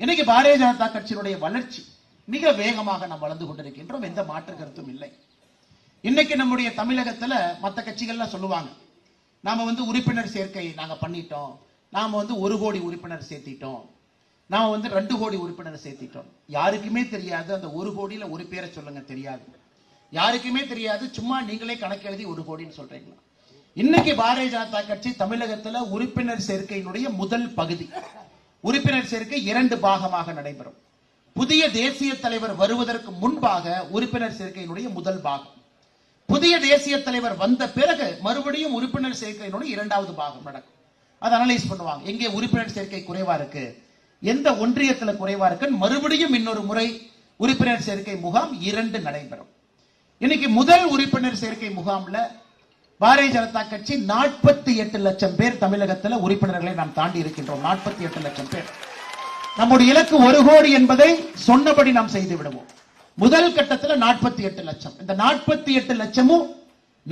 இன்னைக்கு பாரதிய ஜனதா கட்சியினுடைய வளர்ச்சி மிக வேகமாக நாம் வளர்ந்து கொண்டிருக்கின்றோம். எந்த மாற்று கருத்தும் இல்லை. இன்னைக்கு நம்முடைய தமிழகத்துல மற்ற கட்சிகள்லாம் சொல்லுவாங்க நாம வந்து உறுப்பினர் சேர்க்கை நாங்க பண்ணிட்டோம். நாம வந்து ஒரு கோடி உறுப்பினர் சேர்த்திட்டோம். நாம வந்து ரெண்டு கோடி உறுப்பினர் சேர்த்திட்டோம். யாருக்குமே தெரியாது. அந்த ஒரு கோடியில ஒரு பேரை சொல்லுங்க தெரியாது. யாருக்குமே தெரியாது. சும்மா நீங்களே கணக்கு எழுதி ஒரு கோடின்னு சொல்றீங்களா? இன்னைக்கு பாரதிய ஜனதா கட்சி தமிழகத்துல உறுப்பினர் சேர்க்கையினுடைய முதல் பகுதி. உறுப்பினர் சேர்க்கை இரண்டு பாகமாக நடைபெறும். புதிய தேசிய தலைவர் வருவதற்கு முன்பாக உறுப்பினர் சேர்க்கையினுடைய முதல் பாகம். புதிய தேசிய தலைவர் வந்த பிறகு மறுபடியும் உறுப்பினர் சேர்க்கையினுடைய இரண்டாவது பாகம் நடக்கும். அதை அனலைஸ் பண்ணுவாங்க. எங்கே உறுப்பினர் சேர்க்கை குறைவா இருக்கு? எந்த ஒன்றியத்தில் குறைவா இருக்குன்னு மறுபடியும் இன்னொரு முறை உறுப்பினர் சேர்க்கை முகாம் இரண்டு நடைபெறும். இன்னைக்கு முதல் உறுப்பினர் சேர்க்கை முகாம்ல பாரதிய ஜனதா கட்சி நாற்பத்தி எட்டு லட்சம் பேர் தமிழகத்தில் உறுப்பினர்களை நாம் தாண்டி இருக்கின்றோம். நாற்பத்தி எட்டு லட்சம் பேர். நம்முடைய இலக்கு ஒரு கோடி என்பதை சொன்னபடி நாம் செய்து விடுவோம். முதல் கட்டத்தில் நாற்பத்தி எட்டு லட்சம். இந்த நாற்பத்தி எட்டு லட்சமும்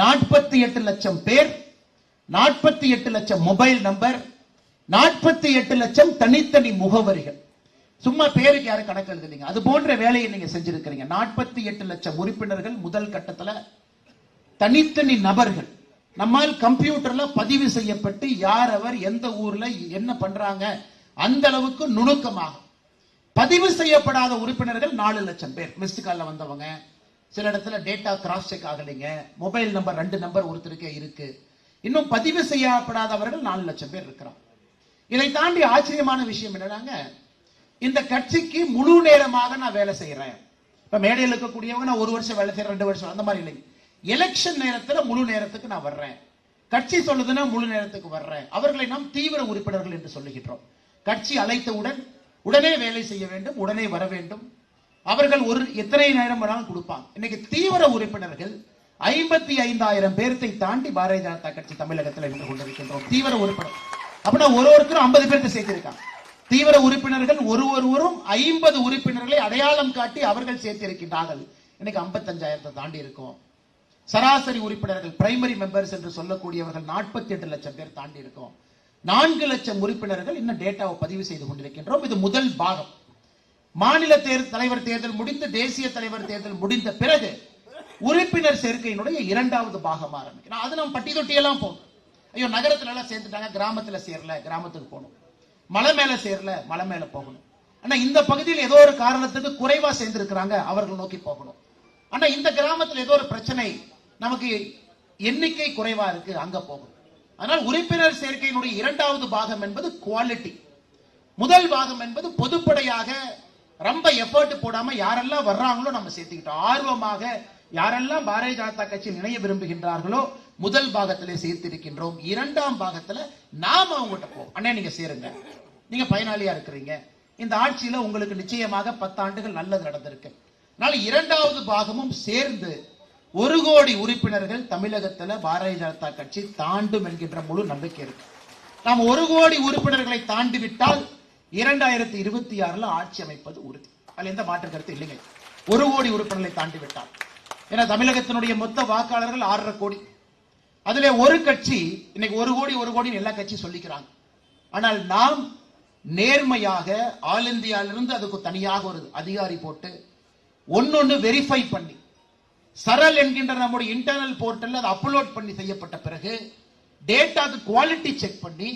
நாற்பத்தி எட்டு லட்சம் பேர் நாற்பத்தி எட்டு லட்சம் மொபைல் நம்பர் நாற்பத்தி எட்டு லட்சம் தனித்தனி முகவரிகள். சும்மா பேருக்கு யாரும் கணக்கு எழுதுனீங்க. அது போன்ற வேலையை நீங்க செஞ்சிருக்கிறீங்க. நாற்பத்தி எட்டு லட்சம் உறுப்பினர்கள் முதல் கட்டத்தில் தனித்தனி நபர்கள். நம்மால் கம்ப்யூட்டர்ல பதிவு செய்யப்பட்டு யார் அவர் எந்த ஊர்ல என்ன பண்றாங்க அந்த அளவுக்கு நுணுக்கமாக பதிவு செய்யப்படாத உறுப்பினர்கள் நாலு லட்சம் பேர். மிஸ்டு கால்ல வந்தவங்க. சில இடத்துல டேட்டா கிராஸ் செக் ஆகலைங்க. மொபைல் நம்பர் ரெண்டு நம்பர் ஒருத்தருக்கே இருக்கு. இன்னும் பதிவு செய்யப்படாதவர்கள் நாலு லட்சம் பேர் இருக்கிறான் இதை தாண்டி ஆச்சரியமான விஷயம் என்னன்னாங்க இந்த கட்சிக்கு முழு நேரமாக நான் வேலை செய்யறேன் இப்ப மேடையில் இருக்கக்கூடியவங்க நான் ஒரு வருஷம் வேலை செய்யறேன் ரெண்டு வருஷம். அந்த மாதிரி இல்லைங்க. எலெக்ஷன் நேரத்துல முழு நேரத்துக்கு நான் வர்றேன். கட்சி சொல்லுதுன்னா முழு நேரத்துக்கு வர்றேன். அவர்களை நாம் தீவிர உறுப்பினர்கள் என்று சொல்லுகின்றோம். கட்சி அழைத்தவுடன் உடனே வேலை செய்ய வேண்டும் உடனே வர வேண்டும். அவர்கள் ஒரு எத்தனை நேரம் வேணாலும் கொடுப்பாங்க. இன்னைக்கு தீவிர உறுப்பினர்கள் ஐம்பத்தி ஐந்தாயிரம் பேர்த்தை தாண்டி பாரதிய ஜனதா கட்சி தமிழகத்தில் நின்று கொண்டிருக்கின்றோம். தீவிர உறுப்பினர். அப்படின்னா ஒரு ஒருத்தரும் ஐம்பது பேர்த்து சேர்த்திருக்காங்க. தீவிர உறுப்பினர்கள் ஒரு ஒருவரும் ஐம்பது உறுப்பினர்களை அடையாளம் காட்டி அவர்கள் சேர்த்திருக்கின்றார்கள். இன்னைக்கு ஐம்பத்தஞ்சாயிரத்தை தாண்டி இருக்கோம். சராசரி உறுப்பினர்கள் பிரைமரி மெம்பர்ஸ் என்று சொல்லக்கூடியவர்கள் நாற்பத்தி எட்டு லட்சம் பேர் தாண்டி இருக்கோம். நான்கு லட்சம் உறுப்பினர்கள் இன்னும் டேட்டாவை பதிவு செய்து கொண்டிருக்கின்றோம். இது முதல் பாகம். மாநில தேர் தலைவர் தேர்தல் முடிந்து தேசிய தலைவர் தேர்தல் முடிந்த பிறகு உறுப்பினர் சேர்க்கையினுடைய இரண்டாவது பாகம் ஆரம்பிக்கணும் அது நம்ம பட்டி தொட்டியெல்லாம் போகணும். ஐயோ நகரத்துல எல்லாம் சேர்ந்துட்டாங்க கிராமத்துல சேரல கிராமத்துக்கு போகணும். மலை மேல சேரல மலை மேல போகணும். ஆனா இந்த பகுதியில் ஏதோ ஒரு காரணத்துக்கு குறைவா சேர்ந்திருக்கிறாங்க அவர்கள் நோக்கி போகணும். ஆனா இந்த கிராமத்துல ஏதோ ஒரு பிரச்சனை நமக்கு எண்ணிக்கை குறைவா இருக்கு அங்க போகும். ஆனால் உறுப்பினர் சேர்க்கையினுடைய இரண்டாவது பாகம் என்பது குவாலிட்டி முதல் பாகம் என்பது பொதுப்படையாக ரொம்ப எஃபர்ட் போடாம யாரெல்லாம் வர்றாங்களோ நம்ம சேர்த்துக்கிட்டோம். ஆர்வமாக யாரெல்லாம் பாரதிய ஜனதா கட்சி இணைய விரும்புகின்றார்களோ முதல் பாகத்திலே சேர்த்திருக்கின்றோம். இரண்டாம் பாகத்துல நாம அவங்ககிட்ட போ அண்ணே நீங்க சேருங்க. நீங்க பயனாளியா இருக்கிறீங்க. இந்த ஆட்சியில உங்களுக்கு நிச்சயமாக பத்தாண்டுகள் நல்லது நடந்திருக்கு. அதனால இரண்டாவது பாகமும் சேர்ந்து ஒரு கோடி உறுப்பினர்கள் தமிழகத்துல பாரதிய ஜனதா கட்சி தாண்டும் என்கின்ற முழு நம்பிக்கை இருக்கு. நாம் ஒரு கோடி உறுப்பினர்களை தாண்டி விட்டால் இரண்டாயிரத்தி இருபத்தி ஆறுல ஆட்சி அமைப்பது உறுதி. அதுல எந்த மாற்று கருத்து இல்லைங்க. ஒரு கோடி உறுப்பினர்களை தாண்டி விட்டால் ஏன்னா தமிழகத்தினுடைய மொத்த வாக்காளர்கள் ஆறரை கோடி. அதுல ஒரு கட்சி இன்னைக்கு ஒரு கோடி ஒரு கோடி எல்லா கட்சியும் சொல்லிக்கிறாங்க. ஆனால் நாம் நேர்மையாக ஆல் இந்தியாவிலிருந்து அதுக்கு தனியாக ஒரு அதிகாரி போட்டு ஒன்னொன்னு வெரிஃபை பண்ணி சரல் என்கின்ற நம்முடைய இன்டர்னல் போர்ட்டல் அதை அப்லோட் பண்ணி செய்யப்பட்ட பிறகு டேட்டாக்கு குவாலிட்டி செக் பண்ணி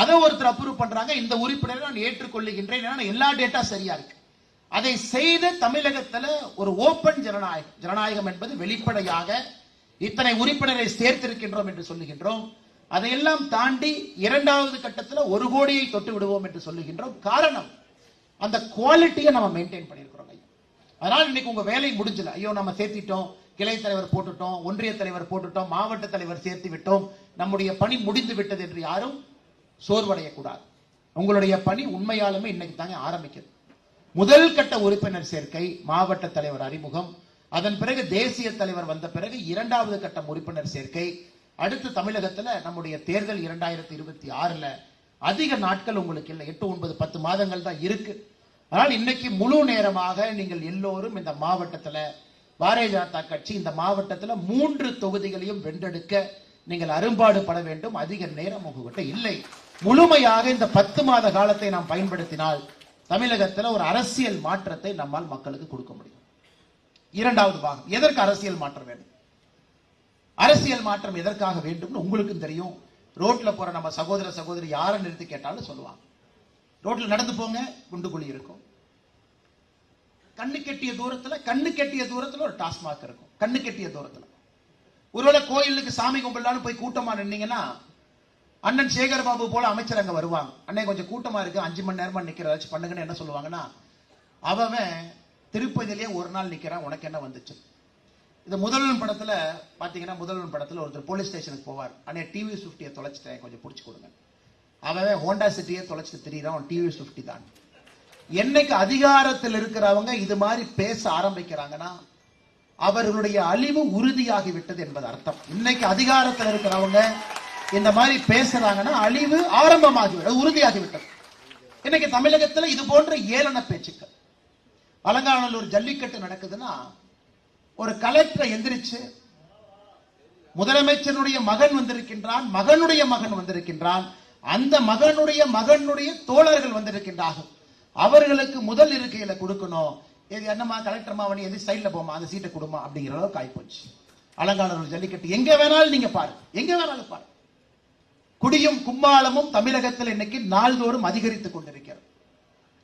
அதை ஒருத்தர் அப்ரூவ் பண்றாங்க. இந்த உறுப்பினரை நான் ஏற்றுக்கொள்ளுகின்றேன் ஏன்னா எல்லா டேட்டா சரியா இருக்கு. அதை செய்த தமிழகத்துல ஒரு ஓபன் ஜனநாயகம் ஜனநாயகம் என்பது வெளிப்படையாக இத்தனை உறுப்பினரை சேர்த்திருக்கின்றோம் என்று சொல்லுகின்றோம். அதையெல்லாம் தாண்டி இரண்டாவது கட்டத்தில் ஒரு கோடியை தொட்டு விடுவோம் என்று சொல்லுகின்றோம். காரணம் அந்த குவாலிட்டியை நம்ம மெயின்டைன் பண்ணியிருக்கிறோம். அதனால இன்னைக்கு உங்க வேலை முடிஞ்சல. ஐயோ நம்ம சேர்த்திட்டோம் கிளை தலைவர் போட்டுட்டோம் ஒன்றிய தலைவர் போட்டுட்டோம் மாவட்ட தலைவர் சேர்த்து விட்டோம். நம்முடைய பணி முடிந்து விட்டது என்று யாரும் சோர்வடையக்கூடாது. உங்களுடைய பணி உண்மையாலுமே இன்னைக்கு தாங்க ஆரம்பிக்குது. முதல் கட்ட உறுப்பினர் சேர்க்கை மாவட்ட தலைவர் அறிமுகம். அதன் பிறகு தேசிய தலைவர் வந்த பிறகு இரண்டாவது கட்டம் உறுப்பினர் சேர்க்கை. அடுத்து தமிழகத்துல நம்முடைய தேர்தல் இரண்டாயிரத்தி இருபத்தி ஆறுல அதிக நாட்கள் உங்களுக்கு இல்லை. எட்டு ஒன்பது பத்து மாதங்கள் தான் இருக்கு. ஆனால் இன்னைக்கு முழு நேரமாக நீங்கள் எல்லோரும் இந்த மாவட்டத்தில் பாரதிய ஜனதா கட்சி இந்த மாவட்டத்தில் மூன்று தொகுதிகளையும் வென்றெடுக்க நீங்கள் அரும்பாடுபட வேண்டும். அதிக நேரம் உங்ககிட்ட இல்லை. முழுமையாக இந்த பத்து மாத காலத்தை நாம் பயன்படுத்தினால் தமிழகத்தில் ஒரு அரசியல் மாற்றத்தை நம்மால் மக்களுக்கு கொடுக்க முடியும். இரண்டாவது பாகம் எதற்கு அரசியல் மாற்றம் வேண்டும்? அரசியல் மாற்றம் எதற்காக வேண்டும்னு உங்களுக்கும் தெரியும். ரோட்ல போற நம்ம சகோதர சகோதரி யாரை நிறுத்தி கேட்டாலும் சொல்லுவாங்க. ரோட்ல நடந்து போங்க குண்டுக்குழி இருக்கும். கண்ணு கெட்டிய தூரத்துல கண்ணு கெட்டிய தூரத்துல ஒரு டாஸ்மாக் இருக்கும். கண்ணு கெட்டிய தூரத்துல. ஒருவேளை கோயிலுக்கு சாமி கும்பிடலான்னு போய் கூட்டமா நின்னீங்கன்னா அண்ணன் சேகர் பாபு போல அமைச்சர் அங்கே வருவாங்க. அண்ணன் கொஞ்சம் கூட்டமா இருக்கு அஞ்சு மணி நேரமா நிற்கிறதாச்சும் பண்ணுங்கன்னு என்ன சொல்லுவாங்கன்னா அவன் திருப்பதியிலேயே ஒரு நாள் நிக்கிறான் உனக்கு என்ன வந்துச்சு? இந்த முதல்வன் படத்துல பாத்தீங்கன்னா முதல்வன் படத்துல ஒருத்தர் போலீஸ் ஸ்டேஷனுக்கு போவார். அண்ணே டிவி ஃபிஃப்டியை தொலைச்சிட்டேன் கொஞ்சம் பிடிச்சி கொடுங்க. அவன் ஹோண்டா சிட்டியை தொலைச்சிட்டு திரியிறான் டிவிஎஸ் டிவி ஃபிஃப்டி தான். என்னைக்கு அதிகாரத்தில் இருக்கிறவங்க இது மாதிரி பேச ஆரம்பிக்கிறாங்கன்னா அவர்களுடைய அழிவு உறுதியாகி விட்டது என்பது அர்த்தம். இன்னைக்கு அதிகாரத்தில் இருக்கிறவங்க இந்த மாதிரி பேசுறாங்கன்னா அழிவு ஆரம்பமாகி உறுதியாகிவிட்டது உறுதியாகி விட்டது. இன்னைக்கு தமிழகத்தில் இது போன்ற ஏளன பேச்சுக்கள். அலங்காநல்லூர் ஜல்லிக்கட்டு நடக்குதுன்னா ஒரு கலெக்டரை எந்திரிச்சு முதலமைச்சருடைய மகன் வந்திருக்கின்றான் மகனுடைய மகன் வந்திருக்கின்றான் அந்த மகனுடைய மகனுடைய தோழர்கள் வந்திருக்கின்றார்கள். அவர்களுக்கு முதல் இருக்கையில கொடுக்கணும். இது என்னம்மா கலெக்டர்மா வண்டி எது சைட்ல போமா அந்த சீட்டை கொடுமா அப்படிங்கிற அளவுக்கு ஆயிப்போச்சு. அலங்காநல்லூர் ஜல்லிக்கட்டு எங்க வேணாலும் நீங்க பாரு எங்க வேணாலும் பாரு குடியும் கும்மாளமும் தமிழகத்தில் இன்னைக்கு நாள்தோறும் அதிகரித்துக் கொண்டிருக்கிறது.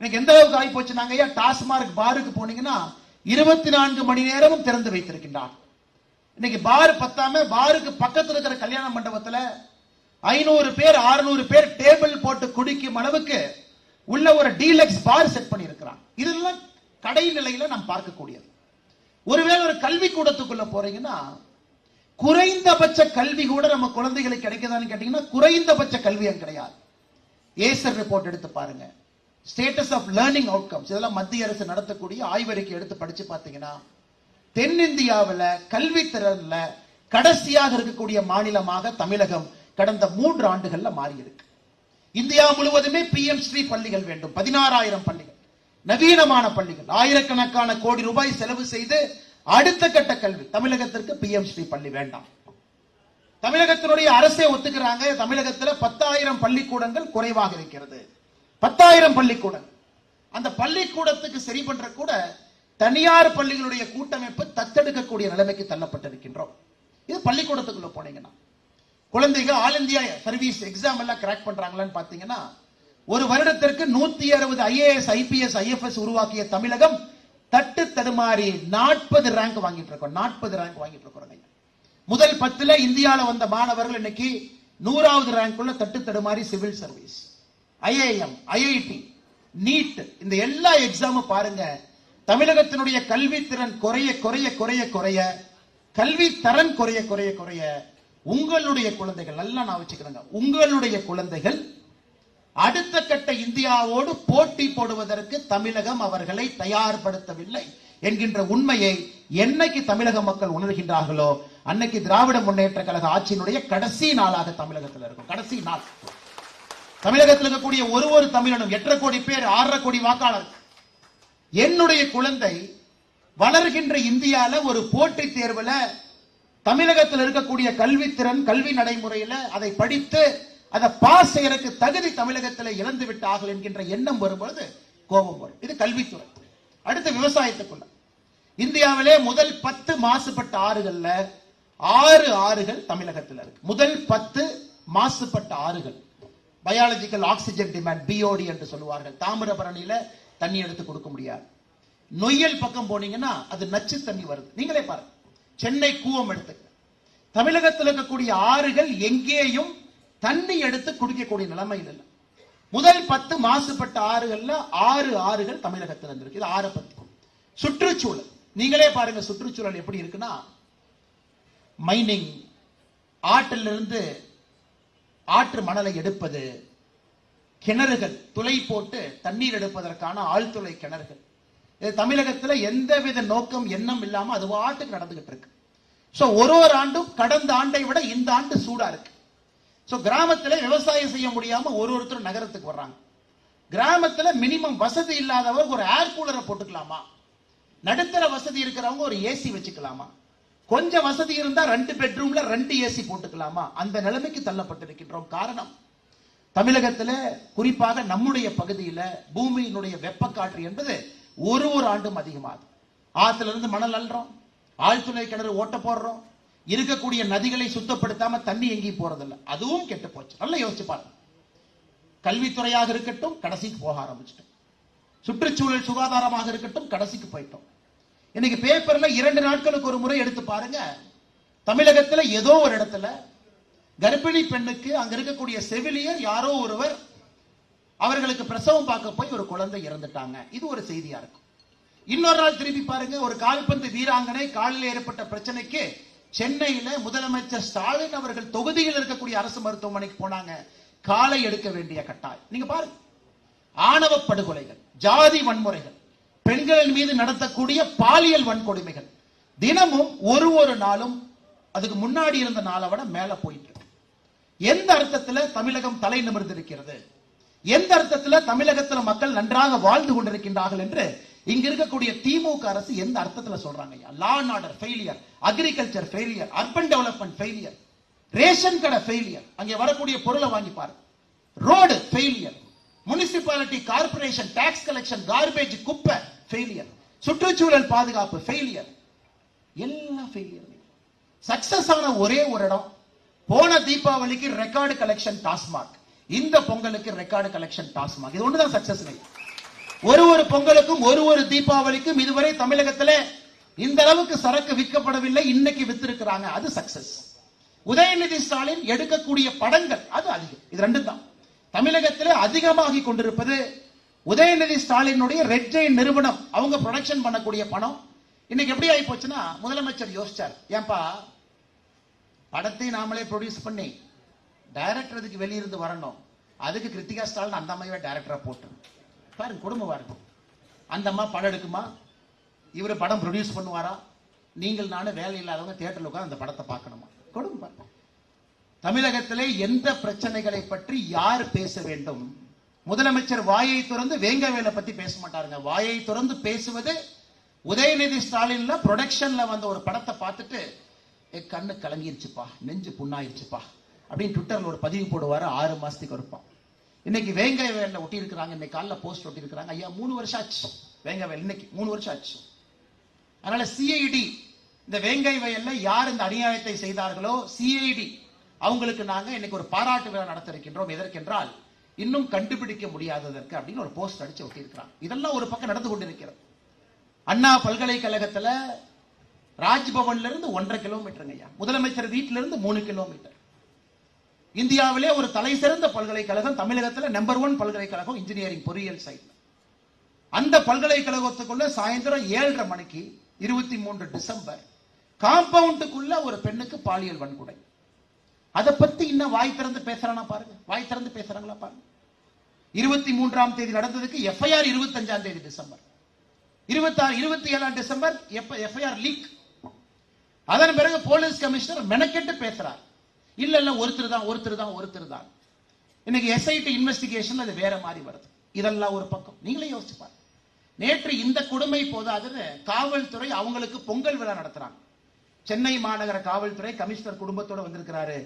இன்னைக்கு எந்த அளவுக்கு ஆகிப்போச்சு நாங்க ஐயா டாஸ்மார்க் பாருக்கு போனீங்கன்னா இருபத்தி நான்கு மணி நேரமும் திறந்து வைத்திருக்கின்றார் இன்னைக்கு பார் பத்தாம பாருக்கு பக்கத்தில் இருக்கிற கல்யாண மண்டபத்துல ஐநூறு பேர் அறுநூறு பேர் டேபிள் போட்டு குடிக்கும் அளவுக்கு உள்ள ஒரு டீலக்ஸ் பார் செட் பண்ணியிருக்கிறான். இதெல்லாம் கடை நிலையில நாம் பார்க்கக்கூடியது. ஒருவேளை ஒரு கல்வி கூடத்துக்குள்ள போறீங்கன்னா குறைந்தபட்ச கல்வி கூட நம்ம குழந்தைகளுக்கு கிடைக்குதான்னு கேட்டீங்கன்னா குறைந்தபட்ச கல்வி அங்க கிடையாது. ஏசர் ரிப்போர்ட் எடுத்து பாருங்க. ஸ்டேட்டஸ் ஆஃப் லேர்னிங் அவுட்கம்ஸ் இதெல்லாம் மத்திய அரசு நடத்தக்கூடிய ஆய்வறிக்கை எடுத்து படிச்சு பார்த்தீங்கன்னா தென்னிந்தியாவில் கல்வி திறன்ல கடைசியாக இருக்கக்கூடிய மாநிலமாக தமிழகம் கடந்த மூன்று ஆண்டுகள்ல மாறி இருக்கு. இந்தியா முழுவதுமே பிஎம் ஸ்ரீ பள்ளிகள் வேண்டும். பதினாறாயிரம் பள்ளிகள். நவீனமான பள்ளிகள். ஆயிரக்கணக்கான கோடி ரூபாய் செலவு செய்து அடுத்த கட்ட கல்வி. தமிழகத்திற்கு பிஎம் ஸ்ரீ பள்ளி வேண்டாம். தமிழகத்தினுடைய அரசே ஒத்துக்கிறாங்க. தமிழகத்துல பத்தாயிரம் பள்ளிக்கூடங்கள் குறைவாக இருக்கிறது. பத்தாயிரம் பள்ளிக்கூடங்கள் அந்த பள்ளிக்கூடத்துக்கு சரி பண்ற கூட தனியார் பள்ளிகளுடைய கூட்டமைப்பு தத்தெடுக்கக்கூடிய நிலைமைக்கு தள்ளப்பட்டிருக்கின்றோம். இது பள்ளிக்கூடத்துக்குள்ள போனீங்கன்னா. குழந்தைகள் ஆல் இந்தியா சர்வீஸ் எக்ஸாம் எல்லாம் கிராக் பண்றாங்களான்னு பாத்தீங்கன்னா ஒரு வருடத்திற்கு நூத்தி அறுபது ஐஏஎஸ் ஐபிஎஸ் ஐஎஃப்எஸ் உருவாக்கிய தமிழகம் தட்டு தடுமாறி நாற்பது ரேங்க் வாங்கிட்டு இருக்கோம். நாற்பது ரேங்க் வாங்கிட்டு இருக்கிறோம் முதல் பத்துல இந்தியாவில் வந்த மாணவர்கள் இன்னைக்கு நூறாவது ரேங்க்குள்ள தட்டு தடுமாறி civil service IAM IIT NEET இந்த எல்லா எக்ஸாமும் பாருங்க. தமிழகத்தினுடைய கல்வி திறன் குறைய குறைய குறைய குறைய கல்வி தரம் குறைய குறைய குறைய உங்களுடைய குழந்தைகள் நல்லா நான் வச்சுக்கிறேங்க. உங்களுடைய குழந்தைகள் அடுத்த கட்ட இந்தியாவோடு போட்டி போடுவதற்கு தமிழகம் அவர்களை தயார்படுத்தவில்லை என்கின்ற உண்மையை என்னைக்கு தமிழக மக்கள் உணர்கின்றார்களோ அன்னைக்கு திராவிட முன்னேற்ற கழக ஆட்சியினுடைய கடைசி நாளாக தமிழகத்தில் இருக்கும். கடைசி நாள். தமிழகத்தில் இருக்கக்கூடிய ஒரு ஒரு தமிழனும் எட்டரை கோடி பேர் ஆறரை கோடி வாக்காளர். என்னுடைய குழந்தை வளர்கின்ற இந்தியால ஒரு போட்டி தேர்வுல தமிழகத்தில் இருக்கக்கூடிய கல்வித்திறன் கல்வி நடைமுறையில அதை படித்து அதை பாஸ் செய்யறதுக்கு தகுதி தமிழகத்தில் இழந்து விட்டார்கள் என்கின்ற எண்ணம் வரும்பொழுது கோபம் வரும். இது கல்வித்துறை. அடுத்து விவசாயத்துக்குள்ள. இந்தியாவிலே முதல் பத்து மாசுபட்ட ஆறுகள்ல ஆறு ஆறுகள் தமிழகத்தில் இருக்கு. முதல் பத்து மாசுபட்ட ஆறுகள். பயாலஜிக்கல் ஆக்சிஜன் டிமாண்ட் பிஓடி என்று சொல்லுவார்கள். தாமிரபரணியில தண்ணி எடுத்து கொடுக்க முடியாது. நொய்யல் பக்கம் போனீங்கன்னா அது நச்சு தண்ணி வருது. நீங்களே பாருங்க. சென்னை கூவம் எடுத்துக்க தமிழகத்தில் இருக்கக்கூடிய ஆறுகள் எங்கேயும் தண்ணி எடுத்து குடிக்கக்கூடிய நிலைமையில் இல்லை. முதல் பத்து மாசுபட்ட ஆறுகள்ல ஆறு ஆறுகள் தமிழகத்தில் இருந்திருக்கு இது ஆறு பத்து. சுற்றுச்சூழல். நீங்களே பாருங்க சுற்றுச்சூழல் எப்படி இருக்குன்னா மைனிங் ஆற்றிலிருந்து ஆற்று மணலை எடுப்பது கிணறுகள் துளை போட்டு தண்ணீர் எடுப்பதற்கான ஆழ்துளை கிணறுகள். தமிழகத்துல எந்தவித நோக்கம் எண்ணம் இல்லாம அது வாட்டுக்கு நடந்துகிட்டு இருக்கு. சோ ஒரு ஒரு ஆண்டும் கடந்த ஆண்டை விட இந்த ஆண்டு சூடா இருக்கு. சோ கிராமத்துல விவசாயம் செய்ய முடியாம ஒரு ஒருத்தர் நகரத்துக்கு வர்றாங்க. கிராமத்துல மினிமம் வசதி இல்லாதவங்க ஒரு ஏர் கூலரை போட்டுக்கலாமா? நடுத்தர வசதி இருக்கிறவங்க ஒரு ஏசி வச்சுக்கலாமா? கொஞ்சம் வசதி இருந்தா ரெண்டு பெட்ரூம்ல ரெண்டு ஏசி போட்டுக்கலாமா? அந்த நிலைமைக்கு தள்ளப்பட்டிருக்கின்றோம். காரணம் தமிழகத்துல குறிப்பாக நம்முடைய பகுதியில பூமியினுடைய வெப்பக்காற்று என்பது ஒரு ஒரு ஆண்டும் அதிகமாகும் ஆத்துல இருந்து மணல் அல்றோம் ஆழ்துளை கிணறு ஓட்ட போடுறோம் இருக்கக்கூடிய நதிகளை சுத்தப்படுத்தாம தண்ணி எங்கேயும் போறதில்ல. அதுவும் கெட்டு போச்சு. நல்லா யோசிச்சு பாருங்க. கல்வித்துறையாக இருக்கட்டும் கடைசிக்கு போக ஆரம்பிச்சிட்டோம். சுற்றுச்சூழல் சுகாதாரமாக இருக்கட்டும் கடைசிக்கு போயிட்டோம். இன்னைக்கு பேப்பர்ல இரண்டு நாட்களுக்கு ஒரு முறை எடுத்து பாருங்க. தமிழகத்துல ஏதோ ஒரு இடத்துல கர்ப்பிணி பெண்ணுக்கு அங்க இருக்கக்கூடிய செவிலியர் யாரோ ஒருவர் அவர்களுக்கு பிரசவம் பார்க்க போய் ஒரு குழந்தை இறந்துட்டாங்க. இது ஒரு செய்தியா இருக்கும். இன்னொரு நாள் திரும்பி பாருங்க ஒரு கால்பந்து வீராங்கனை காலில் ஏற்பட்ட பிரச்சனைக்கு சென்னையில முதலமைச்சர் ஸ்டாலின் அவர்கள் தொகுதியில் இருக்கக்கூடிய அரசு மருத்துவமனைக்கு போனாங்க. காலை எடுக்க வேண்டிய கட்டாயம். நீங்க பாருங்க. ஆணவ படுகொலைகள் ஜாதி வன்முறைகள் பெண்களின் மீது நடத்தக்கூடிய பாலியல் வன்கொடுமைகள் தினமும் ஒரு ஒரு நாளும் அதுக்கு முன்னாடி இருந்த நாளை விட மேல போயிட்டு இருக்கு. எந்த அர்த்தத்துல தமிழகம் தலை நிமிர்ந்திருக்கிறது? எந்த அர்த்தத்துல தமிழகத்துல மக்கள் நன்றாக வாழ்ந்து கொண்டிருக்கின்றார்கள் என்று இங்க இருக்கக்கூடிய திமுக அரசு எந்த அர்த்தத்துல சொல்றாங்க ஐயா? Law and order failure agriculture failure urban development failure ration கடை ஃபெயிலியர் அங்கே வரக்கூடிய பொருளை வாங்கி பாரு. Road failure municipality corporation tax collection garbage குப்பை ஃபெயிலியர் சுற்றுச்சூழல் பாதுகாப்பு ஃபெயிலியர் எல்லாம் ஃபெயிலியர் சக்சஸ் ஆன ஒரே ஒரு இடம் போன தீபாவளிக்கு ரெக்கார்டு கலெக்ஷன் டாஸ்மாக் இந்த பொங்கலுக்கு ரெக்கார்டு கலெக்ஷன் டாஸ்மாக். இது ஒண்ணுதான் சக்சஸ் ஒரு ஒரு பொங்கலுக்கும் ஒரு ஒரு தீபாவளிக்கும் இதுவரை தமிழகத்தில் இந்த அளவுக்கு சரக்கு விற்கப்படவில்லை இன்னைக்கு வித்திருக்கிறாங்க. அது சக்சஸ் உதயநிதி ஸ்டாலின் எடுக்கக்கூடிய படங்கள் அது அதிகம். இது ரெண்டு தான் தமிழகத்தில் அதிகமாகி கொண்டிருப்பது உதயநிதி ஸ்டாலினுடைய ரெட் ஜெயின் நிறுவனம். அவங்க ப்ரொடக்ஷன் பண்ணக்கூடிய பணம். இன்னைக்கு எப்படி ஆகி போச்சுன்னா முதலமைச்சர் யோசிச்சார் ஏன்பா படத்தை நாமளே ப்ரொடியூஸ் பண்ணி டைரக்டர் அதுக்கு வெளியிருந்து வரணும். அதுக்கு கிருத்திகா ஸ்டாலின் அந்த அம்மாவே டைரக்டரா போட்டு பாருங்க குடும்பம் இருக்கும். அந்த அம்மா படம் எடுக்குமா? இவர் படம் ப்ரொடியூஸ் பண்ணுவாரா? நீங்கள் நானும் வேலை இல்லாதவங்க தியேட்டர்ல உட்கார்ந்து அந்த படத்தை பார்க்கணுமா? குடும்பம் பார்ப்போம் தமிழகத்திலே எந்த பிரச்சனைகளை பற்றி யார் பேச வேண்டும்? முதலமைச்சர் வாயை திறந்து வேங்கவேலை பத்தி பேச மாட்டாருங்க. வாயை திறந்து பேசுவது உதயநிதி ஸ்டாலின்ல ப்ரொடக்ஷன்ல வந்த ஒரு படத்தை பார்த்துட்டு என் கண்ணு கலங்கிருச்சுப்பா. நெஞ்சு புண்ணாயிருச்சுப்பா. அப்படின்னு ட்விட்டர்ல ஒரு பதிவு போடுவாரு ஆறு மாசத்துக்கு இருப்பான் இன்னைக்கு வேங்கை வேலை ஒட்டி இருக்கிறாங்க இன்னைக்கு காலைல போஸ்ட் ஒட்டி இருக்கிறாங்க ஐயா மூணு வருஷம் ஆச்சு வேங்கை வயல் இன்னைக்கு மூணு வருஷம் ஆச்சு. அதனால சிஐடி இந்த வேங்கை வயல்ல யார் இந்த அநியாயத்தை செய்தார்களோ சிஐடி அவங்களுக்கு நாங்க இன்னைக்கு ஒரு பாராட்டு விழா நடத்த இருக்கின்றோம் எதற்கென்றால் இன்னும் கண்டுபிடிக்க முடியாததற்கு அப்படின்னு ஒரு போஸ்ட் அடிச்சு ஒட்டி இருக்கிறாங்க இதெல்லாம் ஒரு பக்கம் நடந்து கொண்டிருக்கிறது. அண்ணா பல்கலைக்கழகத்துல ராஜ்பவன்ல இருந்து ஒன்றரை கிலோமீட்டருங்க ஐயா. முதலமைச்சர் வீட்டில இருந்து மூணு கிலோமீட்டர். இந்தியாவிலே ஒரு தலை சிறந்த பல்கலைக்கழகம் தமிழகத்தில் நம்பர் ஒன் பல்கலைக்கழகம் இன்ஜினியரிங் பொறியியல் சைட்ல அந்த பல்கலைக்கழகத்துக்குள்ள சாயந்தரம் ஏழரை மணிக்கு இருபத்தி மூன்று டிசம்பர் காம்பவுண்டுக்குள்ள ஒரு பெண்ணுக்கு பாலியல் வன்கொடை. அதை பத்தி இன்னும் வாய் திறந்து பேசுறானா பாருங்க. வாய் திறந்து பேசுறாங்களா பாருங்க. இருபத்தி மூன்றாம் தேதி நடந்ததுக்கு எஃப்ஐஆர் இருபத்தஞ்சாம் தேதி டிசம்பர். இருபத்தாறு இருபத்தி ஏழாம் டிசம்பர் எஃப்ஐஆர் லீக் அதன் பிறகு போலீஸ் கமிஷனர் மெனக்கெட்டு பேசுறார். இல்ல இல்ல ஒருத்தர் தான் ஒருத்தர் தான் ஒருத்தர் தான். இன்னைக்கு எஸ்ஐடி இன்வெஸ்டிகேஷன் அது வேற மாதிரி வருது. இதெல்லாம் ஒரு பக்கம். நீங்களே யோசிச்சு பாருங்க. நேற்று இந்த கொடுமை போதாதுன்னு காவல்துறை அவங்களுக்கு பொங்கல் விழா நடத்துறாங்க. சென்னை மாநகர காவல்துறை கமிஷனர் குடும்பத்தோட வந்திருக்கிறாரு.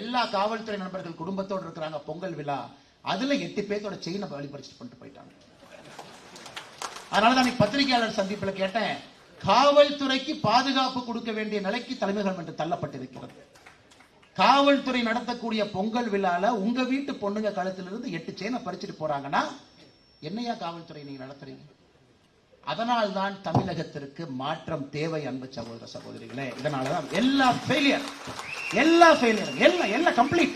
எல்லா காவல்துறை நண்பர்கள் குடும்பத்தோடு இருக்கிறாங்க. பொங்கல் விழா. அதுல எட்டு பேர்த்தோட செயினை வழிபறிச்சுட்டு பண்ணிட்டு போயிட்டாங்க. அதனால தான் பத்திரிகையாளர் சந்திப்பில் கேட்டேன். காவல்துறைக்கு பாதுகாப்பு கொடுக்க வேண்டிய நிலைக்கு தலைமைகள் என்று தள்ளப்பட்டிருக்கிறது. காவல்துறை நடத்தக்கூடிய பொங்கல் விழால உங்க வீட்டு பொண்ணுங்க கழுத்திலிருந்து எட்டு செயனை பறிச்சுட்டு போறாங்கன்னா என்னையா காவல்துறை நீங்க நடத்துறீங்க? அதனால் தான் தமிழகத்திற்கு மாற்றம் தேவை அன்பு சகோதர சகோதரிகளே. இதனாலதான் எல்லா ஃபெயிலியர் எல்லா ஃபெயிலியர் எல்லாம் எல்லாம் கம்ப்ளீட்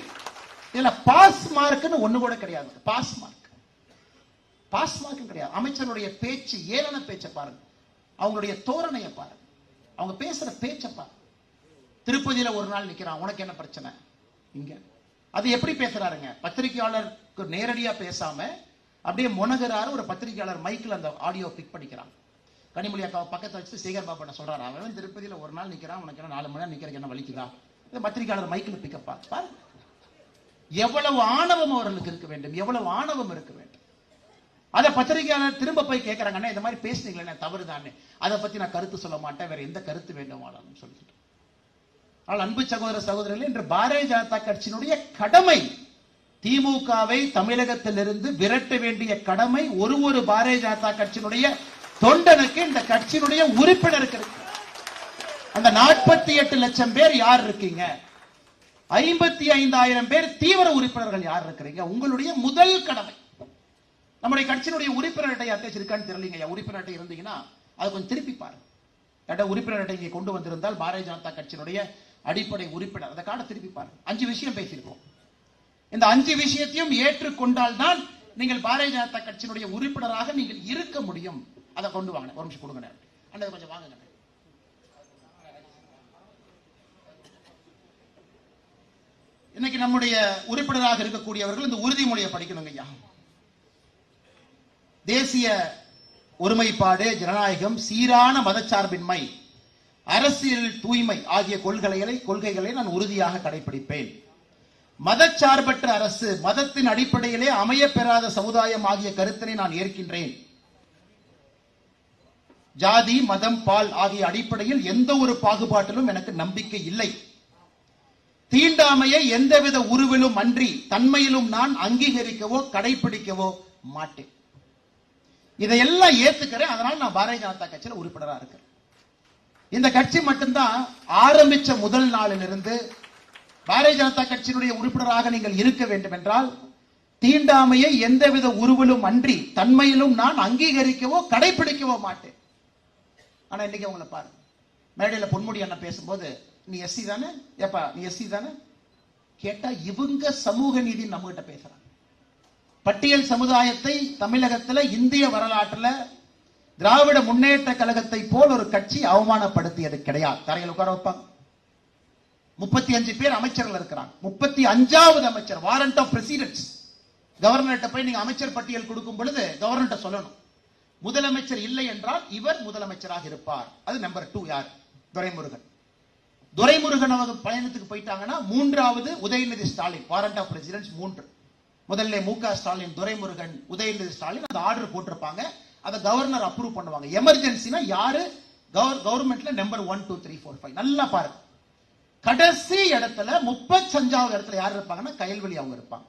இதுல பாஸ் மார்க்னு ஒண்ணு கூட கிடையாது. பாஸ் மார்க் பாஸ் மார்க்கும் கிடையாது. அமைச்சருடைய பேச்சு ஏளன பேச்சை பாருங்க. அவங்களுடைய தோரணையை பாருங்க. அவங்க பேசுற பேச்சை பாருங்க. திருப்பதியில ஒரு நாள் நிக்கிறான். உனக்கு என்ன பிரச்சனை? இங்க. அது எப்படி பேசுறாருங்க? பத்திரிகையாளருக்கு நேரடியா பேசாம அப்படியே முனகிறாரு ஒரு பத்திரிகையாளர் மைக்கில் அந்த ஆடியோ பிக் பண்ணிக்கிறான். கனிமொழி அக்காவை பக்கத்தை வச்சு சேகர் பாபு என்ன சொல்றாரு? அவன் திருப்பதியில ஒரு நாள் நிக்கிறான். உனக்கு என்ன நாலு மணி நேரம் நிக்கிறதுக்கு என்ன வலிக்குதா? இந்த பத்திரிகையாளர் மைக்கில் பிக்கப் பாரு. எவ்வளவு ஆணவம் அவர்களுக்கு இருக்க வேண்டும். எவ்வளவு ஆணவம் இருக்க வேண்டும். அதை பத்திரிகையாளர் திரும்ப போய் கேட்கறாங்கன்னா இந்த மாதிரி பேசுனீங்களே தவறு தானே அதை பத்தி நான் கருத்து சொல்ல மாட்டேன். வேற எந்த கருத்து வேண்டுமானாலும் சொல்லிட்டு. ஆனால் அன்பு சகோதர சகோதரர்களே இன்று பாரதிய ஜனதா கட்சியினுடைய கடமை திமுகவை தமிழகத்திலிருந்து விரட்ட வேண்டிய கடமை ஒரு ஒரு பாரதிய ஜனதா கட்சியினுடைய தொண்டனுக்கு இந்த கட்சியினுடைய உறுப்பினருக்கு இருக்கு. அந்த நாற்பத்தி எட்டு லட்சம் பேர் யார் இருக்கீங்க? ஐம்பத்தி ஐந்தாயிரம் பேர் தீவிர உறுப்பினர்கள் யார் இருக்கிறீங்க? உங்களுடைய முதல் கடமை. நம்முடைய கட்சியினுடைய உறுப்பினர் அட்டை அட்டை இருக்கான்னு தெரியலீங்க உறுப்பினர் அட்டை இருந்தீங்கன்னா அது கொஞ்சம் திருப்பி பாருங்க. உறுப்பினர் அட்டை இங்கே கொண்டு வந்திருந்தால் பாரதிய ஜனதா கட்சியினுடைய அடிப்படை உறுப்பினர். அந்த கார்டை திருப்பி பாருங்க. அஞ்சு விஷயம் பேசியிருக்கோம். இந்த அஞ்சு விஷயத்தையும் ஏற்றுக்கொண்டால் தான் நீங்கள் பாரதிய ஜனதா கட்சியினுடைய உறுப்பினராக நீங்கள் இருக்க முடியும். அதை கொண்டு வாங்க. ஒரு நிமிஷம் கொடுங்க. அண்ணா கொஞ்சம் வாங்க இன்னைக்கு நம்முடைய உறுப்பினராக இருக்கக்கூடியவர்கள் இந்த உறுதிமொழியை படிக்கணுங்க ஐயா. தேசிய ஒருமைப்பாடு ஜனநாயகம் சீரான மதச்சார்பின்மை அரசியல் தூய்மை ஆகிய கொள்கைகளை கொள்கைகளை நான் உறுதியாக கடைபிடிப்பேன் மதச்சார்பற்ற அரசு மதத்தின் அடிப்படையிலே அமையப்பெறாத சமுதாயம் ஆகிய கருத்தினை நான் ஏற்கின்றேன். ஜாதி மதம் பால் ஆகிய அடிப்படையில் எந்த ஒரு பாகுபாட்டிலும் எனக்கு நம்பிக்கை இல்லை. தீண்டாமையை எந்தவித உருவிலும் அன்றி தன்மையிலும் நான் அங்கீகரிக்கவோ கடைபிடிக்கவோ மாட்டேன். இதையெல்லாம் ஏத்துக்கிறேன். அதனால நான் பாரதிய ஜனதா கட்சியில் உறுப்பினராக இருக்கிறேன். இந்த கட்சி மட்டும்தான் ஆரம்பிச்ச முதல் நாளிலிருந்து பாரதிய ஜனதா கட்சியினுடைய உறுப்பினராக நீங்கள் இருக்க வேண்டும் என்றால் தீண்டாமையை எந்தவித உருவலும் அன்றி தன்மையிலும் நான் அங்கீகரிக்கவோ கடைபிடிக்கவோ மாட்டேன். ஆனா இன்னைக்கு உங்களை பாருங்க. மேடையில பொன்முடி அண்ணன் பேசும்போது நீ எஸ்சி தானே? ஏப்பா நீ எஸ்சி தானே? கேட்டா இவங்க சமூக நீதி நம்ம கிட்ட பேசுறாங்க. பட்டியல் சமுதாயத்தை தமிழகத்துல இந்திய வரலாற்றுல திராவிட முன்னேற்ற கழகத்தை போல் ஒரு கட்சி அவமானப்படுத்தியது கிடையாது. தரையில் உட்கார வைப்பாங்க. முப்பத்தி அஞ்சு பேர் அமைச்சர்கள் இருக்கிறாங்க. முப்பத்தி அஞ்சாவது அமைச்சர் வாரண்ட் ஆஃப் பிரசிடென்ட்ஸ் கவர்னர்கிட்ட போய் நீங்க அமைச்சர் பட்டியல் கொடுக்கும் பொழுது கவர்னர்கிட்ட சொல்லணும். முதலமைச்சர் இல்லை என்றால் இவர் முதலமைச்சராக இருப்பார். அது நம்பர் டூ யார்? துரைமுருகன். துரைமுருகன் அவங்க பயணத்துக்கு போயிட்டாங்கன்னா மூன்றாவது Udhayanidhi Stalin warrant of presidents மூன்று. முதல்ல மு க ஸ்டாலின் துரைமுருகன் உதயநிதி ஸ்டாலின் அந்த ஆர்டர் போட்டிருப்பாங்க. அதை கவர்னர் அப்ரூவ் பண்ணுவாங்க. எமர்ஜென்சினா யாரு? கவர்மெண்ட்ல number one two three four five நல்லா பாருங்க கடைசி இடத்துல முப்பத்தஞ்சாவது இடத்துல யார் இருப்பாங்கன்னா? கயல்வெளி அவங்க இருப்பாங்க.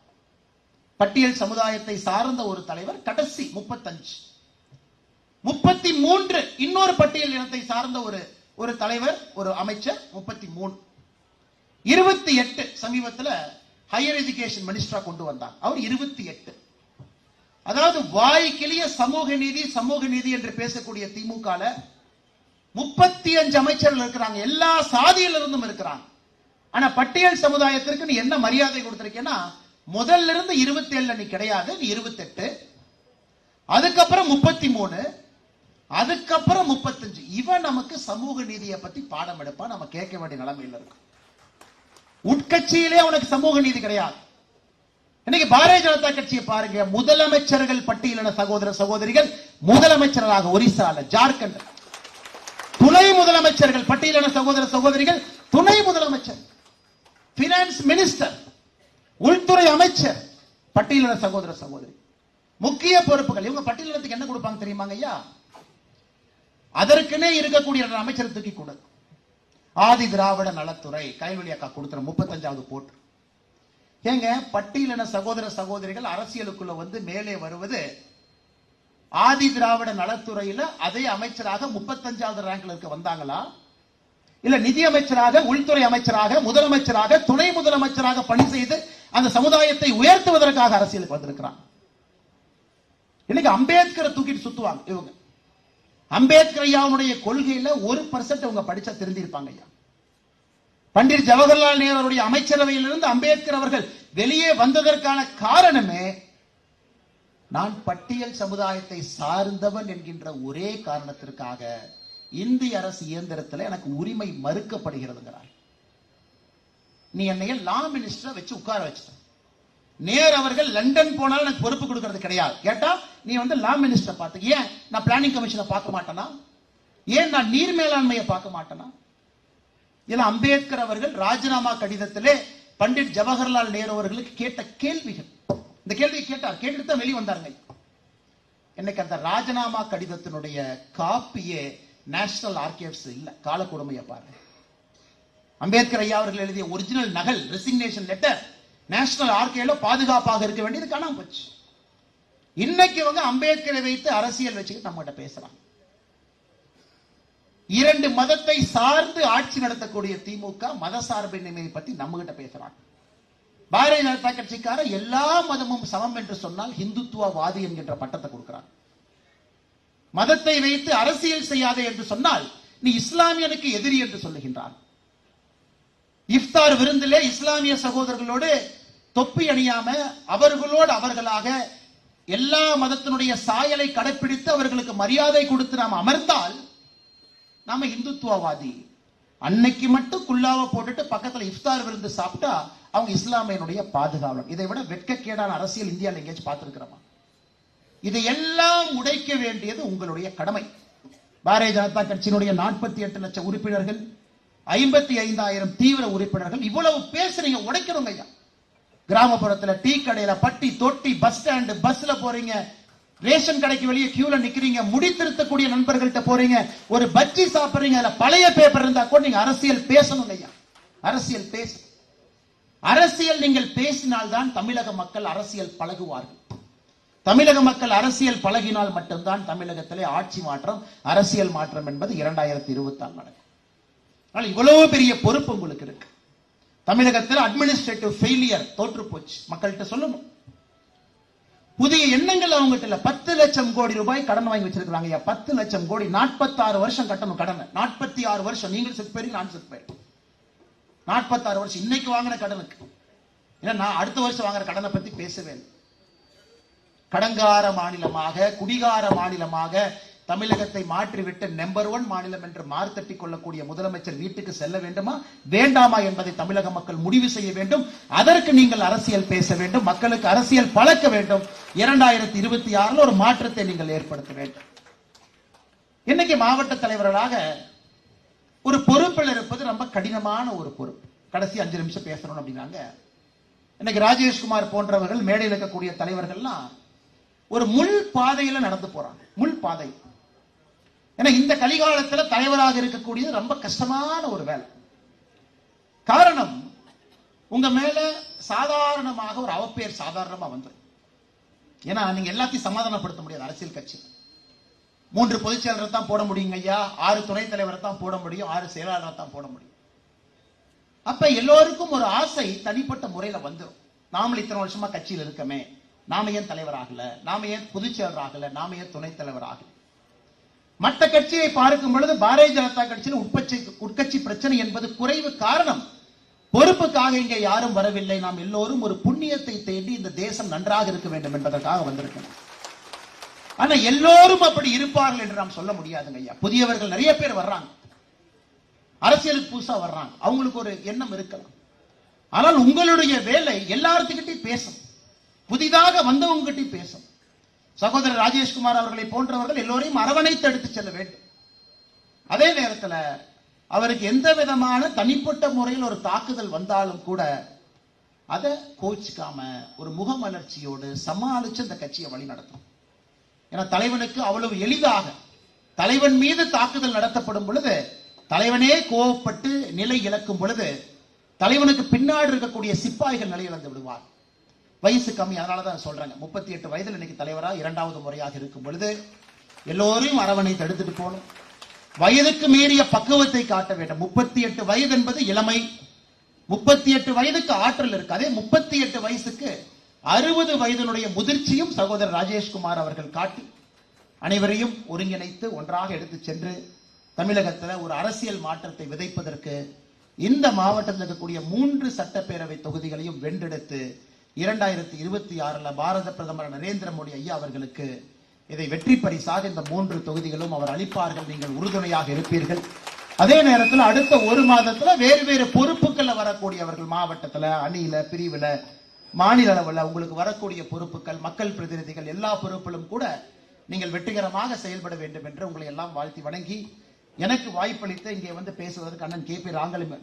பட்டியல் சமுதாயத்தை சார்ந்த ஒரு தலைவர் கடைசி முப்பத்தஞ்சு. முப்பத்தி மூன்று இன்னொரு பட்டியல் இனத்தை சார்ந்த ஒரு ஒரு தலைவர் ஒரு அமைச்சர் முப்பத்தி மூணு இருபத்தி எட்டு சமீபத்தில் ஹையர் எஜுகேஷன் மினிஸ்டரா கொண்டு வந்தார். அவர் இருபத்தி எட்டு. அதாவது வாய்க்கிளிய சமூக நீதி சமூக நீதி என்று பேசக்கூடிய திமுக முப்பத்தி அஞ்சு அமைச்சர்கள் இருக்கிறாங்க. எல்லா சாதியில இருந்தும் இருக்கிறாங்க. ஆனா பட்டியல் சமுதாயத்திற்கு நீ என்ன மரியாதை கொடுத்திருக்கேன்னா முதல்ல இருந்து இருபத்தி ஏழுல நீ கிடையாது நீ இருபத்தி எட்டு அதுக்கப்புறம் முப்பத்தி மூணு அதுக்கப்புறம் முப்பத்தஞ்சு. இவன் நமக்கு சமூக நீதியை பத்தி பாடம் எடுப்பா நம்ம கேட்க வேண்டிய நிலைமையில இருக்கும் உட்கட்சியிலே அவனுக்கு சமூக நீதி கிடையாது. இன்னைக்கு பாரதிய ஜனதா கட்சியை பாருங்க. முதலமைச்சர்கள் பட்டியலின சகோதர சகோதரிகள் முதலமைச்சராக ஒரிசால ஜார்க்கண்ட். துணை முதலமைச்சர்கள் பட்டியலின சகோதர சகோதரிகள் துணை முதலமைச்சர் பினான்ஸ் மினிஸ்டர் உள்துறை அமைச்சர் பட்டியலின சகோதர சகோதரி. முக்கிய பொறுப்புகள் இவங்க பட்டியலினத்துக்கு என்ன கொடுப்பாங்க தெரியுமாங்க ஐயா? அதற்குனே இருக்கக்கூடிய அமைச்சர் தூக்கி கூடாது ஆதி திராவிட நலத்துறை கைவெளி அக்கா கொடுத்துற முப்பத்தஞ்சாவது போட்டு. ஏங்க பட்டியலின சகோதர சகோதரிகள் அரசியலுக்குள்ள வந்து மேலே வருவது ஆதி திராவிட நலத்துறையில அதே அமைச்சராக முப்பத்தஞ்சாவது ரேங்க்ல இருக்க வந்தாங்களா? இல்ல நிதி அமைச்சராக உள்துறை அமைச்சராக முதலமைச்சராக துணை முதலமைச்சராக பணி செய்து அந்த சமுதாயத்தை உயர்த்துவதற்காக அரசியலுக்கு வந்திருக்கிறான் இன்னைக்கு அம்பேத்கரை தூக்கிட்டு சுத்துவாங்க இவங்க. அம்பேத்கர் ஐயாவுடைய கொள்கையில ஒரு பர்சன்ட் அவங்க படிச்சா தெரிஞ்சிருப்பாங்க ஐயா. பண்டிட் ஜவஹர்லால் நேருடைய அமைச்சரவையிலிருந்து அம்பேத்கர் அவர்கள் வெளியே வந்ததற்கான காரணமே நான் பட்டியல் சமுதாயத்தை சார்ந்தவன் என்கின்ற ஒரே காரணத்திற்காக இந்திய அரசு இயந்திரத்தில் எனக்கு உரிமை மறுக்கப்படுகிறதுங்கிறார். நீ என்னைய லா மினிஸ்டரை வச்சு உட்கார வச்சுட்ட. நேர் அவர்கள் லண்டன் போனாலும் எனக்கு பொறுப்பு கொடுக்கறது கிடையாது. கேட்டா நீ வந்து லா மினிஸ்டர் பார்த்து ஏன் நான் பிளானிங் கமிஷனை பார்க்க மாட்டேனா? ஏன் நான் நீர் மேலாண்மையை பார்க்க மாட்டேனா? இதுல அம்பேத்கர் அவர்கள் ராஜினாமா கடிதத்திலே பண்டிட் ஜவஹர்லால் நேரு அவர்களுக்கு கேட்ட கேள்விகள். இந்த கேள்வியை கேட்டார். கேட்டுட்டு தான் வெளியே வந்தாருங்க. இன்னைக்கு அந்த ராஜினாமா கடிதத்தினுடைய காப்பியே நேஷனல் ஆர்கேவ்ஸ் இல்ல காலக்கொடுமையை பாருங்க. அம்பேத்கர் ஐயா அவர்கள் எழுதிய ஒரிஜினல் நகல் ரெசிக்னேஷன் லெட்டர் நேஷனல் ஆர்கேவ்ல பாதுகாப்பாக இருக்க வேண்டியது காணாம போச்சு. இன்னைக்கு வந்து அம்பேத்கரை வைத்து அரசியல் வச்சுக்கிட்டு நம்மகிட்ட பேசுறாங்க. இரண்டு மதத்தை சார்ந்து ஆட்சி நடத்தக்கூடிய திமுக மத சார்பின்மையை பத்தி நம்ம கிட்ட பேசுறாங்க. பாரதிய ஜனதா கட்சிக்கார எல்லா மதமும் சமம் என்று சொன்னால் ஹிந்துத்துவவாதி என்கின்ற பட்டத்தை கொடுக்கிறாங்க. மதத்தை வைத்து அரசியல் செய்யாதே என்று சொன்னால் நீ இஸ்லாமியனுக்கு எதிரி என்று சொல்லுகின்றான் இஃப்தார் விருந்திலே இஸ்லாமிய சகோதரர்களோடு தொப்பி அணியாம அவர்களோடு அவர்களாக எல்லா மதத்தினுடைய சாயலை கடைப்பிடித்து அவர்களுக்கு மரியாதை கொடுத்து நாம் அமர்ந்தால் நாம இந்துத்துவவாதி. அன்னைக்கு மட்டும் குல்லாவை போட்டுட்டு பக்கத்துல இஃப்தார் விருந்து சாப்பிட்டா அவங்க இஸ்லாமியனுடைய பாதுகாவலர். இதை விட வெட்கக்கேடான அரசியல் இந்தியாவில் எங்கேயாச்சும் பார்த்துருக்குறாங்க இதை எல்லாம் உடைக்க வேண்டியது உங்களுடைய கடமை. பாரதிய ஜனதா கட்சியினுடைய நாற்பத்தி எட்டு லட்சம் உறுப்பினர்கள் ஐம்பத்தி ஐந்தாயிரம் தீவிர உறுப்பினர்கள் இவ்வளவு பேசுறீங்க உடைக்கணுங்க ஐயா. கிராமப்புறத்துல டீ கடையில பட்டி தொட்டி பஸ் ஸ்டாண்டு பஸ்ல போறீங்க ரேஷன் கடைக்கு வெளியே கியூல நிக்கிறீங்க முடி திருத்தக்கூடிய நண்பர்கள்ட்ட போறீங்க ஒரு பஜ்ஜி சாப்பிடுறீங்க அதுல பழைய பேப்பர் இருந்தா கூட நீங்க அரசியல் பேசணும் ஐயா. அரசியல் பேச. அரசியல் நீங்கள் பேசினால்தான் தமிழக மக்கள் அரசியல் பழகுவார்கள். தமிழக மக்கள் அரசியல் பழகினால் மட்டும்தான் தமிழகத்திலே ஆட்சி மாற்றம் அரசியல் மாற்றம் என்பது இரண்டாயிரத்தி இருபத்தி ஆறு நடக்கும். ஆனால் இவ்வளவு பெரிய பொறுப்பு உங்களுக்கு இருக்கு. தமிழகத்தில் அட்மினிஸ்ட்ரேட்டிவ் ஃபெயிலியர் தோற்று போச்சு மக்கள்கிட்ட சொல்லணும். புதிய எண்ணங்கள் அவங்ககிட்ட இல்ல. பத்து லட்சம் கோடி ரூபாய் கடன் வாங்கி வச்சிருக்காங்க ஐயா. பத்து லட்சம் கோடி. நாற்பத்தாறு வருஷம் கட்டணும் கடன். நாற்பத்தி ஆறு வருஷம். நீங்களும் செத்து போயிருங்க நான் செத்து போயிருக்கேன். நாற்பத்தாறு வருஷம். இன்னைக்கு வாங்கின கடனுக்கு. ஏன்னா நான் அடுத்த வருஷம் வாங்குற கடனை பத்தி பேசவே இல்லை. கடங்கார மாநிலமாக குடிகார மாநிலமாக தமிழகத்தை மாற்றிவிட்டு நம்பர் ஒன் மாநிலம் என்று மார்த்தட்டி கொள்ளக்கூடிய முதலமைச்சர் வீட்டுக்கு செல்ல வேண்டுமா? வேண்டாமா என்பதை தமிழக மக்கள் முடிவு செய்ய வேண்டும். அதற்கு நீங்கள் அரசியல் பேச வேண்டும். மக்களுக்கு அரசியல் பழக்க வேண்டும். இரண்டாயிரத்தி இருபத்தி ஆறுல ஒரு மாற்றத்தை நீங்கள் ஏற்படுத்த வேண்டும். இன்னைக்கு மாவட்ட தலைவர்களாக ஒரு பொறுப்பில் இருப்பது ரொம்ப கடினமான ஒரு பொறுப்பு. கடைசி அஞ்சு நிமிஷம் பேசணும் அப்படின்னாங்க. இன்னைக்கு ராஜேஷ்குமார் போன்றவர்கள் மேடையில் இருக்கக்கூடிய தலைவர்கள்லாம் ஒரு முள் பாதையில நடந்து போறாங்க. முள் பாதை. ஏன்னா இந்த கலிகாலத்துல தலைவராக இருக்கக்கூடியது ரொம்ப கஷ்டமான ஒரு வேலை. காரணம் உங்க மேல சாதாரணமாக ஒரு அவப்பெயர் சாதாரணமா வந்துடும் ஏன்னா நீங்க எல்லாத்தையும் சமாதானப்படுத்த முடியாது அரசியல் கட்சி. மூன்று பொதுச் செயலரை தான் போட முடியுங்க ஐயா. ஆறு துணைத் தலைவரை தான் போட முடியும். ஆறு செயலாளரை தான் போட முடியும். அப்ப எல்லோருக்கும் ஒரு ஆசை தனிப்பட்ட முறையில வந்துடும் நாமளும் இத்தனை வருஷமா கட்சியில் இருக்கமே. நாம ஏன் தலைவர் ஆகல நாம ஏன் பொதுச் செயலர் ஆகல நாம ஏன் துணைத் தலைவர் ஆகல மற்ற கட்சியை பார்க்கும் பொழுது பாரதிய ஜனதா கட்சியின் உட்கட்சி உட்கட்சி பிரச்சனை என்பது குறைவு காரணம். பொறுப்புக்காக இங்கே யாரும் வரவில்லை. நாம் எல்லோரும் ஒரு புண்ணியத்தை தேடி இந்த தேசம் நன்றாக இருக்க வேண்டும் என்பதற்காக வந்திருக்கோம் ஆனா எல்லோரும் அப்படி இருப்பார்கள் என்று நாம் சொல்ல முடியாதுங்க ஐயா. புதியவர்கள் நிறைய பேர் வர்றாங்க. அரசியலுக்கு புதுசா வர்றாங்க. அவங்களுக்கு ஒரு எண்ணம் இருக்கலாம். ஆனால் உங்களுடைய வேலை எல்லார்த்துக்கிட்டையும் பேசும். புதிதாக வந்தவங்ககிட்டயும் பேசும். சகோதரர் ராஜேஷ்குமார் அவர்களை போன்றவர்கள் எல்லோரையும் அரவணைத்து எடுத்து செல்ல வேண்டும். அதே நேரத்தில் அவருக்கு எந்த விதமான தனிப்பட்ட முறையில் ஒரு தாக்குதல் வந்தாலும் கூட அதை கோச்சிக்காம ஒரு முகமலர்ச்சியோடு சமாளிச்சு அந்த கட்சியை வழி நடத்தும் ஏன்னா தலைவனுக்கு அவ்வளவு எளிதாக தலைவன் மீது தாக்குதல் நடத்தப்படும் பொழுது தலைவனே கோவப்பட்டு நிலை இழக்கும் பொழுது தலைவனுக்கு பின்னாடி இருக்கக்கூடிய சிப்பாய்கள் நிலை இழந்து விடுவார் வயசு கம்மி அதனால தான் சொல்றாங்க. முப்பத்தி எட்டு வயதில் இன்னைக்கு தலைவராக இரண்டாவது முறையாக இருக்கும் பொழுது எல்லோரையும் அரவணைத்து எடுத்துட்டு போகணும். வயதுக்கு மீறிய பக்குவத்தை காட்ட வேண்டும். முப்பத்தி எட்டு வயது என்பது இளமை. முப்பத்தி எட்டு வயதுக்கு ஆற்றல் இருக்கு. அதே முப்பத்தி எட்டு வயசுக்கு அறுபது வயதினுடைய முதிர்ச்சியும் சகோதரர் ராஜேஷ்குமார் அவர்கள் காட்டி அனைவரையும் ஒருங்கிணைத்து ஒன்றாக எடுத்து சென்று தமிழகத்தில் ஒரு அரசியல் மாற்றத்தை விதைப்பதற்கு இந்த மாவட்டத்தில் இருக்கக்கூடிய மூன்று சட்டப்பேரவை தொகுதிகளையும் வென்றெடுத்து இரண்டாயிரத்தி இருபத்தி ஆறுல பாரத பிரதமர் நரேந்திர மோடி ஐயா அவர்களுக்கு இதை வெற்றி பரிசாக இந்த மூன்று தொகுதிகளும் அவர் அளிப்பார்கள். நீங்கள் உறுதுணையாக இருப்பீர்கள். அதே நேரத்தில் அடுத்த ஒரு மாதத்துல வேறு வேறு பொறுப்புகள்ல வரக்கூடியவர்கள் மாவட்டத்துல அணியில பிரிவுல மாநில அளவில் உங்களுக்கு வரக்கூடிய பொறுப்புகள் மக்கள் பிரதிநிதிகள் எல்லா பொறுப்பிலும் கூட நீங்கள் வெற்றிகரமாக செயல்பட வேண்டும் என்று உங்களை எல்லாம் வாழ்த்தி வணங்கி எனக்கு வாய்ப்பளித்து இங்கே வந்து பேசுவதற்கு அண்ணன் கே பி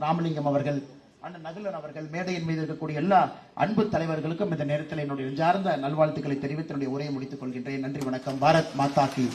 ராமலிங்கம் அவர்கள் அண்ணன் நகுலன் அவர்கள் மேடையின் மீது இருக்கக்கூடிய எல்லா அன்பு தலைவர்களுக்கும் இந்த நேரத்தில் என்னுடைய நெஞ்சார்ந்த நல்வாழ்த்துக்களை தெரிவித்து என்னுடைய உரையை முடித்துக் கொள்கின்றேன். நன்றி வணக்கம். பாரத் மாதா கி